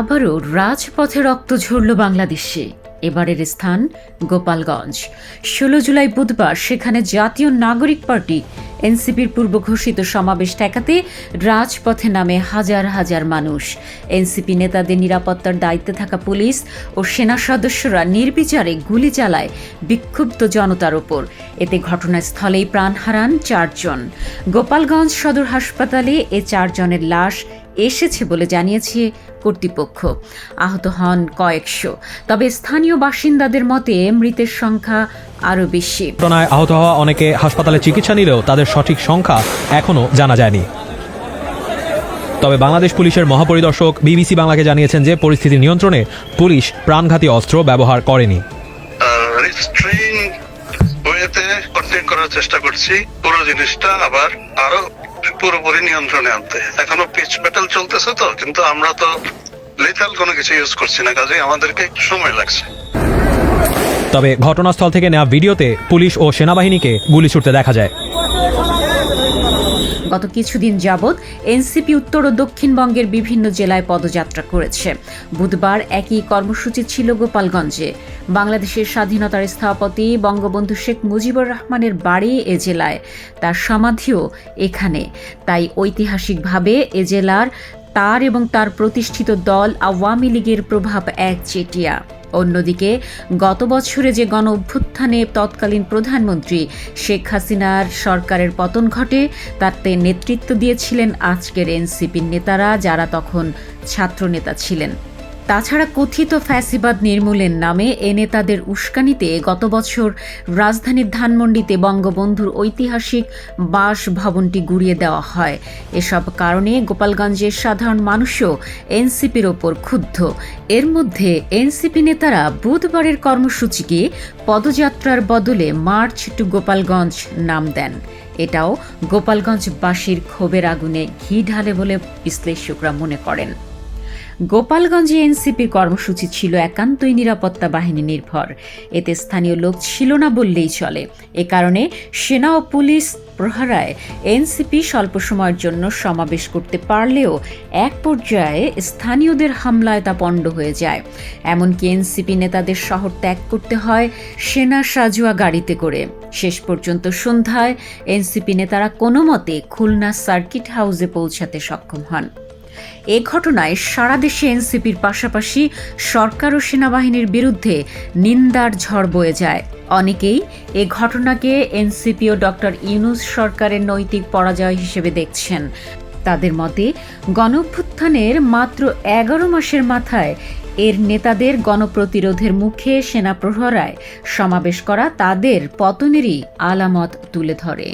আবারও রাজপথে রক্ত ঝরল বাংলাদেশে। এবারের স্থান গোপালগঞ্জ। ষোলো জুলাই বুধবার সেখানে জাতীয় নাগরিক পার্টি, এনসিপির পূর্ব ঘোষিত সমাবেশ ঠেকাতে রাজপথে নামে হাজার হাজার মানুষ। এনসিপি নেতাদের নিরাপত্তার দায়িত্বে থাকা পুলিশ ও সেনা সদস্যরা নির্বিচারে গুলি চালায় বিক্ষুব্ধ জনতার ওপর। এতে ঘটনাস্থলেই প্রাণ হারান চারজন। গোপালগঞ্জ সদর হাসপাতালে এ চারজনের লাশ এসেছে বলে জানিয়েছে কর্তৃপক্ষ। আহত হন কয়েকশো। তবে স্থানীয় বাসিন্দাদের মতে মৃতের সংখ্যা আরও বেশি। ঘটনায় আহত হওয়া অনেকে হাসপাতালে চিকিৎসা নিলেও তাদের সঠিক সংখ্যা এখনও জানা যায়নি। তবে বাংলাদেশ পুলিশের মহাপরিদর্শক বিবিসি বাংলাকে জানিয়েছেন যে পরিস্থিতি নিয়ন্ত্রণে পুলিশ প্রাণঘাতী অস্ত্র ব্যবহার করেনি। করার চেষ্টা করছি। পুরো জিনিসটা আবার আরও পুরোপুরি নিয়ন্ত্রণে আনতে। এখনও পিচ ব্যাটেল চলতেছে তো, কিন্তু আমরা তো লিথাল কোনো কিছু ইউজ করছি না কাজে আমাদেরকে একটু সময় লাগছে। তবে ঘটনাস্থল থেকে নেওয়া ভিডিওতে পুলিশ ও সেনাবাহিনীকে গুলি ছুটতে দেখা যায়। গত কিছুদিন যাবৎ এনসিপি উত্তর ও দক্ষিণবঙ্গের বিভিন্ন জেলায় পদযাত্রা করেছে। বুধবার একই কর্মসূচি ছিল গোপালগঞ্জে। বাংলাদেশের স্বাধীনতার স্থপতি বঙ্গবন্ধু শেখ মুজিবুর রহমানের বাড়ি এ জেলায়। তার সমাধিও এখানে। তাই ঐতিহাসিকভাবে এ জেলার তার এবং তার প্রতিষ্ঠিত দল আওয়ামী লীগের প্রভাব একচেটিয়া। অন্যদিকে, গত বছরে যে গণ অভ্যুত্থানে তৎকালীন প্রধানমন্ত্রী শেখ হাসিনার সরকারের পতন ঘটে, তাতে নেতৃত্ব দিয়েছিলেন আজকের এনসিপির নেতারা যারা তখন ছাত্রনেতা ছিলেন। তাছাড়া কথিত ফ্যাসিবাদ নির্মূলের নামে এ নেতাদের উস্কানিতে গত বছর রাজধানীর ধানমন্ডিতে বঙ্গবন্ধুর ঐতিহাসিক বাসভবনটি গুড়িয়ে দেওয়া হয়। এসব কারণে গোপালগঞ্জের সাধারণ মানুষও এনসিপির ওপর ক্ষুব্ধ। এর মধ্যে এনসিপি নেতারা বুধবারের কর্মসূচিকে পদযাত্রার বদলে মার্চ টু গোপালগঞ্জ নাম দেন। এটাও গোপালগঞ্জবাসীর ক্ষোভের আগুনে ঘি ঢালে বলে বিশ্লেষকরা মনে করেন। গোপালগঞ্জে এনসিপির কর্মসূচি ছিল একান্তই নিরাপত্তা বাহিনী নির্ভর। এতে স্থানীয় লোক ছিল না বললেই চলে। এ কারণে সেনা ও পুলিশ প্রহারায় এনসিপি স্বল্প সময়ের জন্য সমাবেশ করতে পারলেও এক পর্যায়ে স্থানীয়দের হামলায় তা পণ্ড হয়ে যায়। এমনকি এনসিপি নেতাদের শহর ত্যাগ করতে হয় সেনা সাজুয়া গাড়িতে করে। শেষ পর্যন্ত সন্ধ্যায় এনসিপি নেতারা কোনো মতে খুলনা সার্কিট হাউসে পৌঁছাতে সক্ষম হন। এ ঘটনায় সারা দেশে এনসিপির পাশাপাশি সরকার ও সেনাবাহিনীর বিরুদ্ধে নিন্দার ঝড় বয়ে যায়। অনেকেই এ ঘটনাকে এনসিপি ও ডক্টর ইউনুস সরকারের নৈতিক পরাজয় হিসেবে দেখছেন। তাদের মতে গণভ্যুত্থানের মাত্র এগারো মাসের মাথায় এর নেতাদের গণপ্রতিরোধের মুখে সেনা প্রহরায় সমাবেশ করা তাদের পতনেরই আলামত তুলে ধরে।